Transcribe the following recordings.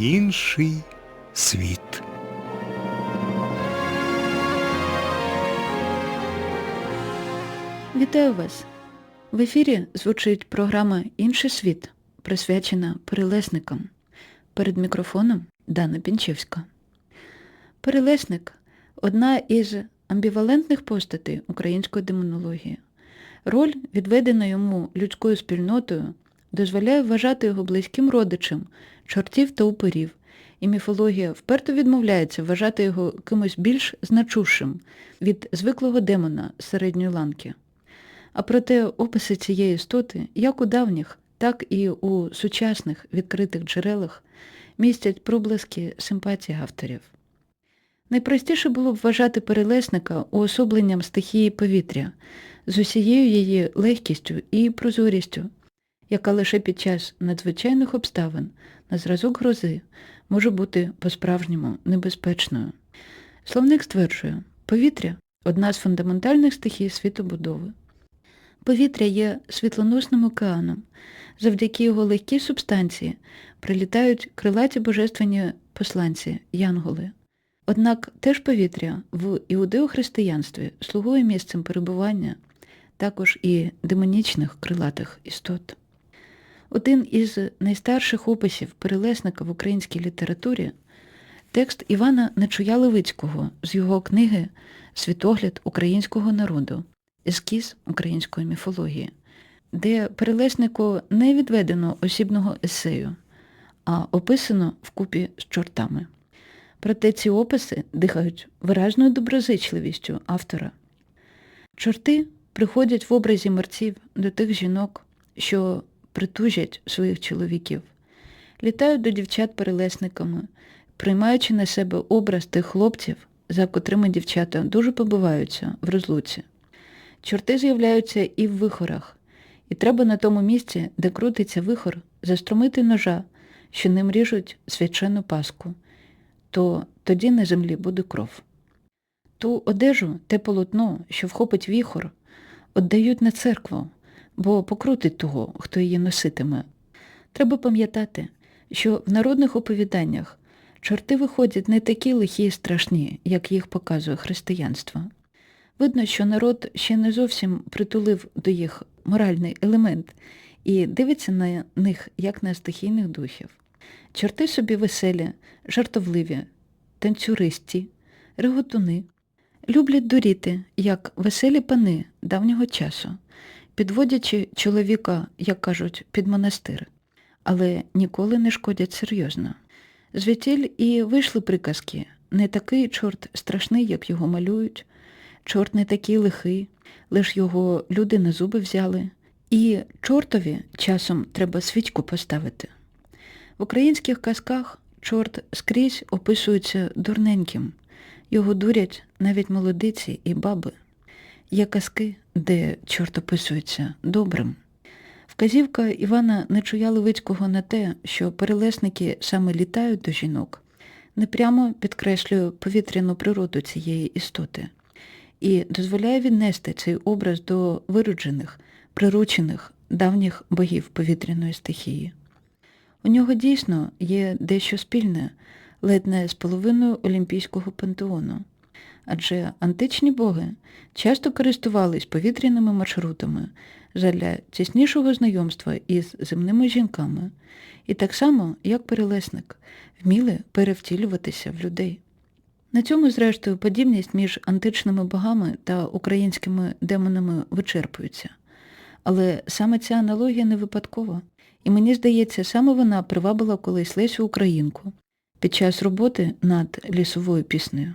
інший світ. Вітаю вас! В ефірі звучить програма Інший світ, присвячена перелесникам. Перед мікрофоном Дана Пінчевська. Перелесник одна із амбівалентних постатей української демонології. Роль, відведена йому людською спільнотою, дозволяє вважати його близьким родичем чортів та упорів, і міфологія вперто відмовляється вважати його кимось більш значущим від звиклого демона середньої ланки. А проте описи цієї істоти, як у давніх, так і у сучасних відкритих джерелах, містять проблиски симпатії авторів. Найпростіше було б вважати перелесника уособленням стихії повітря з усією її легкістю і прозорістю, яка лише під час надзвичайних обставин на зразок грози може бути по-справжньому небезпечною. Словник стверджує, повітря одна з фундаментальних стихій світобудови. Повітря є світлоносним океаном. Завдяки його легкій субстанції прилітають крилаті божественні посланці, янголи. Однак теж повітря в іудеохристиянстві слугує місцем перебування також і демонічних крилатих істот. Один із найстарших описів перелесника в українській літературі текст Івана Нечуя Левицького з його книги Світогляд українського народу ескіз української міфології, де перелеснику не відведено осібного есею, а описано вкупі з чортами. Проте ці описи дихають виражною доброзичливістю автора. Чорти приходять в образі мерців до тих жінок, що притужать своїх чоловіків, літають до дівчат перелесниками, приймаючи на себе образ тих хлопців, за котрими дівчата дуже побиваються в розлуці. Чорти з'являються і в вихорах, і треба на тому місці, де крутиться вихор, заструмити ножа, що ним ріжуть свячену паску, то тоді на землі буде кров. Ту одежу, те полотно, що вхопить віхор, віддають на церкву, бо покрутить того, хто її носитиме. Треба пам'ятати, що в народних оповіданнях чорти виходять не такі лихі і страшні, як їх показує християнство. Видно, що народ ще не зовсім притулив до їх моральний елемент і дивиться на них як на стихійних духів. Чорти собі веселі, жартовливі, танцюристі, реготуни, люблять дуріти, як веселі пани давнього часу, підводячи чоловіка, як кажуть, під монастир, але ніколи не шкодять серйозно. Звідтіль і вийшли приказки, не такий чорт страшний, як його малюють, чорт не такий лихий, лиш його люди на зуби взяли. І чортові часом треба свічку поставити. В українських казках чорт скрізь описується дурненьким, його дурять навіть молодиці і баби. Є казки, де чорт описується добрим. Вказівка Івана Нечуя Левицького на те, що перелесники саме літають до жінок, непрямо підкреслює повітряну природу цієї істоти і дозволяє віднести цей образ до вироджених, приручених давніх богів повітряної стихії. У нього дійсно є дещо спільне, ледь не з половиною олімпійського пантеону, адже античні боги часто користувались повітряними маршрутами задля тіснішого знайомства із земними жінками, і так само, як перелесник, вміли перевтілюватися в людей. На цьому, зрештою, подібність між античними богами та українськими демонами вичерпується. Але саме ця аналогія не випадкова, і мені здається, саме вона привабила колись Лесю Українку під час роботи над лісовою піснею.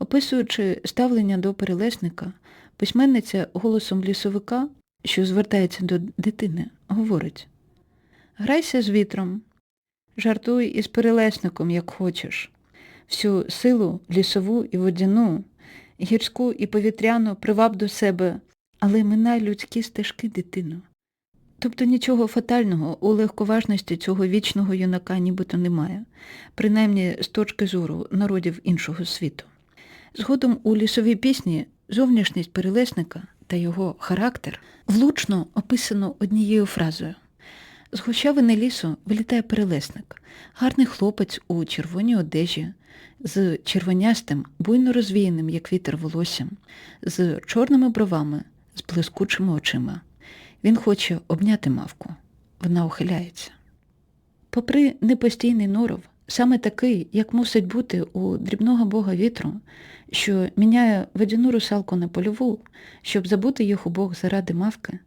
Описуючи ставлення до перелесника, письменниця голосом лісовика, що звертається до дитини, говорить Грайся з вітром, жартуй із перелесником, як хочеш всю силу лісову і водяну, гірську і повітряну приваб до себе, але минай людські стежки дитину. Тобто нічого фатального у легковажності цього вічного юнака нібито немає, принаймні з точки зору народів іншого світу. Згодом у лісовій пісні зовнішність перелесника та його характер влучно описано однією фразою З гущавини лісу вилітає перелесник, гарний хлопець у червоній одежі, з червонястим, буйно розвіяним, як вітер волоссям, з чорними бровами, з блискучими очима. Він хоче обняти мавку. Вона ухиляється. Попри непостійний норов, саме такий, як мусить бути у дрібного бога вітру, що міняє водяну русалку на польову, щоб забути їх обох заради мавки,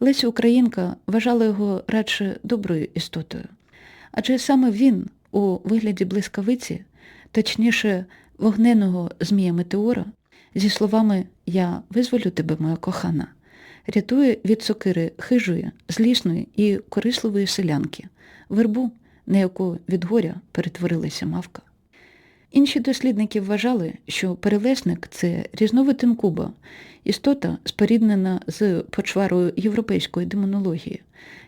Леся Українка вважала його радше доброю істотою. Адже саме він у вигляді блискавиці, точніше вогненого змія Метеора, зі словами Я визволю тебе, моя кохана, рятує від сокири хижої, злісної і корисливої селянки, вербу, на яку від горя перетворилася мавка. Інші дослідники вважали, що перелесник це різновид інкуба, істота, споріднена з почварою європейської демонології,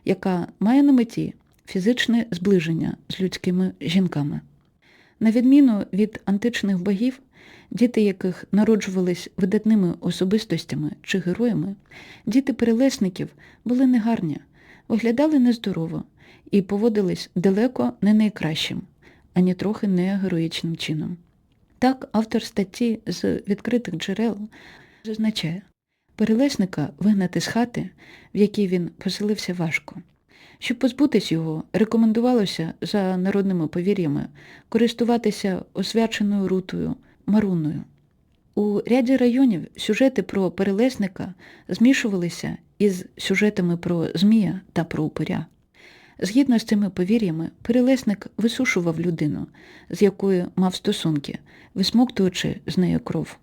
яка має на меті фізичне зближення з людськими жінками. На відміну від античних богів, діти яких народжувались видатними особистостями чи героями, діти перелесників були негарні, виглядали нездорово і поводились далеко не найкращим, ані трохи не героїчним чином. Так, автор статті з відкритих джерел зазначає, перелесника вигнати з хати, в якій він поселився важко. Щоб позбутись його, рекомендувалося за народними повір'ями користуватися освяченою рутою маруною. У ряді районів сюжети про перелесника змішувалися із сюжетами про змія та про упиря. Згідно з цими повір'ями, перелесник висушував людину, з якою мав стосунки, висмоктуючи з неї кров.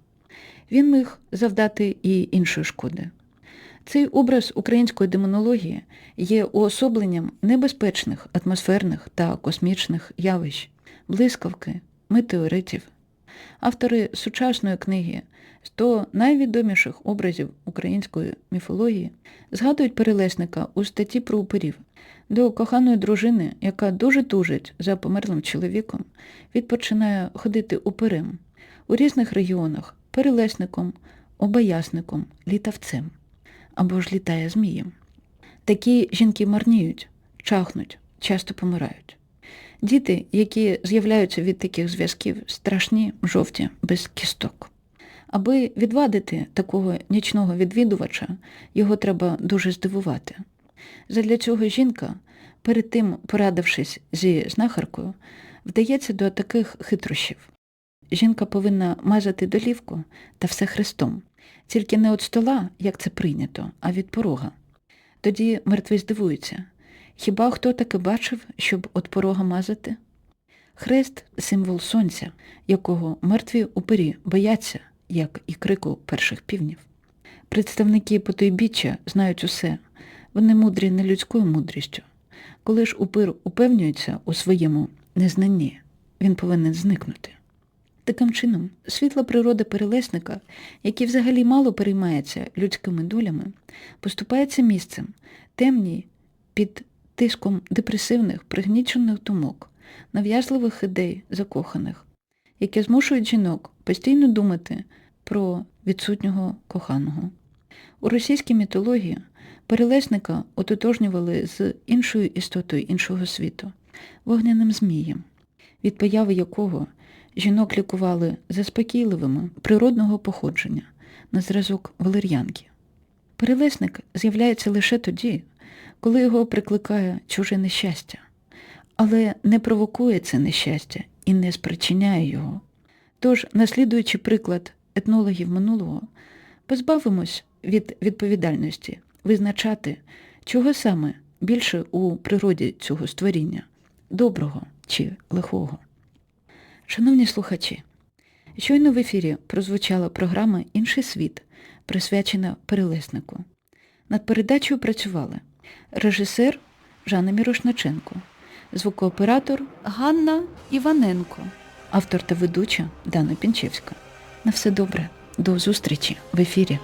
Він міг завдати і іншої шкоди. Цей образ української демонології є уособленням небезпечних атмосферних та космічних явищ, блискавки, метеоритів. Автори сучасної книги «100 найвідоміших образів української міфології згадують перелесника у статті про упирів, до коханої дружини, яка дуже тужить за померлим чоловіком, відпочинає ходити упирем у різних регіонах перелесником, обаясником, літавцем або ж літає змієм. Такі жінки марніють, чахнуть, часто помирають. Діти, які з'являються від таких зв'язків, страшні, жовті, без кісток. Аби відвадити такого нічного відвідувача, його треба дуже здивувати. Задля цього жінка, перед тим порадившись зі знахаркою, вдається до таких хитрощів. Жінка повинна мазати долівку та все хрестом, тільки не від стола, як це прийнято, а від порога. Тоді мертвий здивується. Хіба хто таки бачив, щоб від порога мазати? Хрест символ сонця, якого мертві упирі бояться, як і крику перших півнів. Представники потойбіччя знають усе, вони мудрі не людською мудрістю. Коли ж упир упевнюється у своєму незнанні, він повинен зникнути. Таким чином, світла природа перелесника, який взагалі мало переймається людськими долями, поступається місцем темній під тиском депресивних, пригнічених думок, нав'язливих ідей закоханих, які змушують жінок постійно думати про відсутнього коханого. У російській мітології перелесника ототожнювали з іншою істотою іншого світу, вогняним змієм, від появи якого жінок лікували заспокійливими природного походження на зразок валер'янки. Перелесник з'являється лише тоді, коли його прикликає чуже нещастя, але не провокує це нещастя і не спричиняє його. Тож, наслідуючи приклад етнологів минулого, позбавимось від відповідальності визначати, чого саме більше у природі цього створіння доброго чи лихого. Шановні слухачі, щойно в ефірі прозвучала програма Інший світ, присвячена перелеснику. Над передачею працювали режисер Жанна Мірошниченко, звукооператор Ганна Іваненко, автор та ведуча Дана Пінчевська. На все добре, до зустрічі в ефірі.